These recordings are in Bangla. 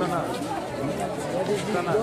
ఇస్తానా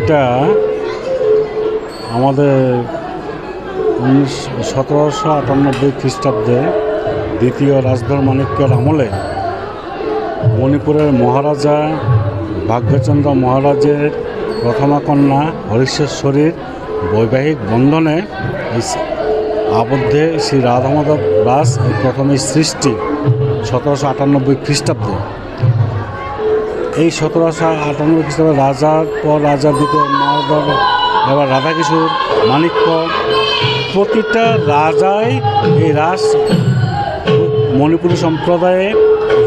এটা আমাদের উনিশ সতেরোশো আটানব্বই খ্রিস্টাব্দে দ্বিতীয় রাজধর মাণিক্যের আমলে মণিপুরের মহারাজা ভাগ্যচন্দ্র মহারাজের প্রথমা কন্যা হরিশ্বরীর বৈবাহিক বন্ধনে আবদ্ধে শ্রী রাধামাধব দাস প্রথমে সৃষ্টি সতেরোশো আটানব্বই খ্রিস্টাব্দে। এই সতেরোশো আটানব্বই খ্রিস্টাব্দে রাজার পর রাজা দ্বিতীয় মহাদেব এবার রাধাকিশোর মাণিক্য প্রতিটা রাজাই এই রাস মণিপুরী সম্প্রদায়ে,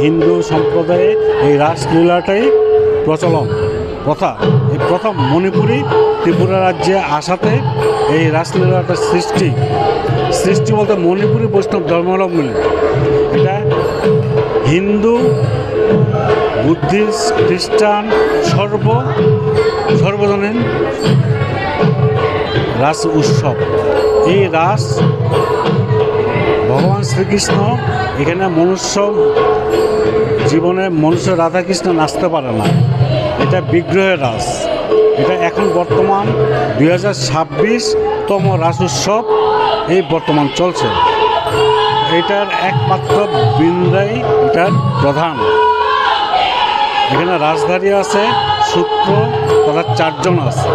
হিন্দু সম্প্রদায়ে এই রাসলীলাটাই প্রচলন। প্রথা, এই প্রথম মণিপুরী ত্রিপুরা রাজ্যে আসাতে এই রাসলীলাটার সৃষ্টি। সৃষ্টি বলতে মণিপুরী বৈষ্ণব ধর্মাবলম্বী। এটা হিন্দু বুদ্ধিস্ট, খ্রিস্টান, সর্ব, সর্বজনীন রাস উৎসব। এই রাস ভগবান শ্রীকৃষ্ণ এখানে মনুষ্য জীবনে মনুষ্য রাধাকৃষ্ণ নাচতে পারে না। এটা বিগ্রহের রাস। এটা এখন বর্তমান দুই ছাব্বিশতম রাস উৎসব। এই বর্তমান চলছে। এটার একমাত্র বৃন্দাই, এটার প্রধান। এখানে রাজধানী আছে সূত্র তথা চারজন আছে।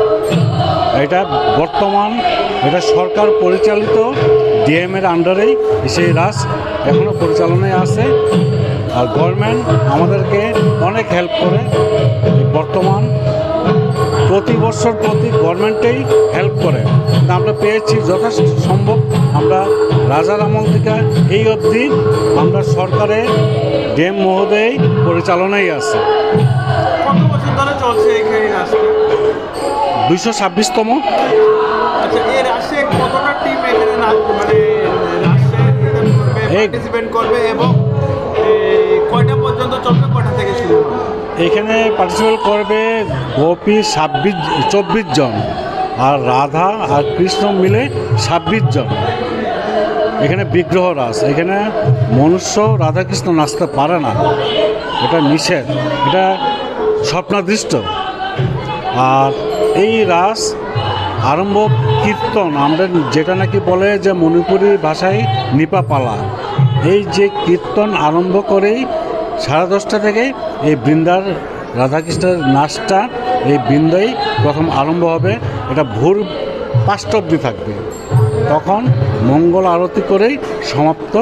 এটা বর্তমান, এটা সরকার পরিচালিত, ডিএম এর আন্ডারেই সেই রাস এখনও পরিচালনায় আছে। আর গভর্নমেন্ট আমাদেরকে অনেক হেল্প করে বর্তমান। প্রতি বছর প্রতি গভর্নমেন্টেই হেল্প করে। আমরা পেয়েছি যথেষ্ট, সম্ভব। আমরা রাজার আমল থেকে এই অবধি আমরা সরকারের ডিএম মহোদয় পরিচালনায় আছে। বছর ধরে চলছে এই এই দুইশো ছাব্বিশতম। আচ্ছা এখানে মানে এখানে পার্টিসিপেট করবে গোপী ছাব্বিশ চব্বিশ জন। আর রাধা আর কৃষ্ণ মিলে ছাব্বিশ জন। এখানে বিগ্রহ রাস এখানে মনুষ্য রাধাকৃষ্ণ নাচতে পারে না। এটা নিষেধ। এটা স্বপ্নাদৃষ্ট। আর এই রাস আরম্ভ কীর্তন, আমরা যেটা নাকি বলে যে মণিপুরি ভাষায় নিপা পালা এই যে কীর্তন আরম্ভ করেই সাড়ে দশটা থেকে এই বৃন্দার রাধাকৃষ্ণের নাচটা এই বৃন্দাই প্রথম আরম্ভ হবে। এটা ভোর পাঁচটা অব্দি থাকবে। তখন মঙ্গল আরতি করেই সমাপ্ত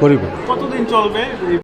করিব। কতদিন চলবে?